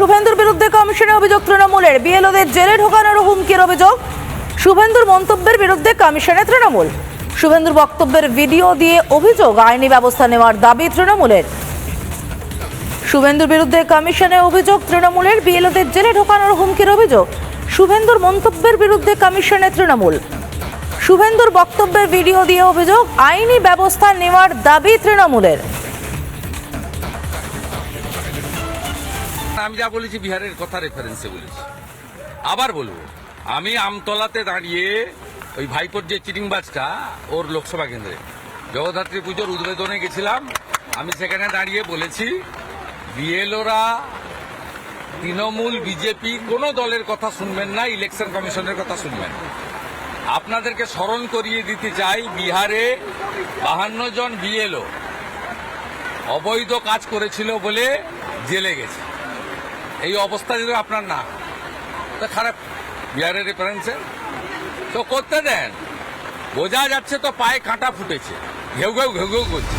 শুভেন্দুর বিরুদ্ধে কমিশনে অভিযোগ তৃণমূলের। বিএলওদের জেলে ঢোকানোর হুমকির অভিযোগ। শুভেন্দুর মন্তব্যের বিরুদ্ধে কমিশনে তৃণমূল। শুভেন্দুর বক্তব্যের ভিডিও দিয়ে অভিযোগ আইনি ব্যবস্থা নেওয়ার দাবি তৃণমূলের। শুভেন্দুর বিরুদ্ধে কমিশনে অভিযোগ তৃণমূলের। বিএলওদের জেলে ঢোকানোর হুমকির অভিযোগ। শুভেন্দুর মন্তব্যের বিরুদ্ধে কমিশনে তৃণমূল। শুভেন্দুর বক্তব্যের ভিডিও দিয়ে অভিযোগ আইনি ব্যবস্থা নেওয়ার দাবি তৃণমূলের। আমি যা বলেছি বিহারের কথা রেফারেন্সে বলেছি। আবার বলব, আমি আমতলাতে দাঁড়িয়ে ওই ভাইপোর যে চিটিংবাজটা ওর লোকসভা কেন্দ্রে, জগদ্ধাত্রী পুজোর উদ্বোধনে গেছিলাম। আমি সেখানে দাঁড়িয়ে বলেছি, বিএলওরা তৃণমূল, বিজেপি, কোনো দলের কথা শুনবেন না ইলেকশন কমিশনের কথা শুনবেন আপনাদেরকে স্মরণ করিয়ে দিতে চাই, বিহারে বাহান্ন জন বিএলও অবৈধ কাজ করেছিল বলে জেলে গেছে। এই অবস্থা যদি আপনার না খারাপ। বিহারের রেফারেন্সে তো করতে দেন। বোঝা যাচ্ছে তো পায়ে কাঁটা ফুটেছে। ঘেউ ঘেউ ঘেউ ঘেউ করছে।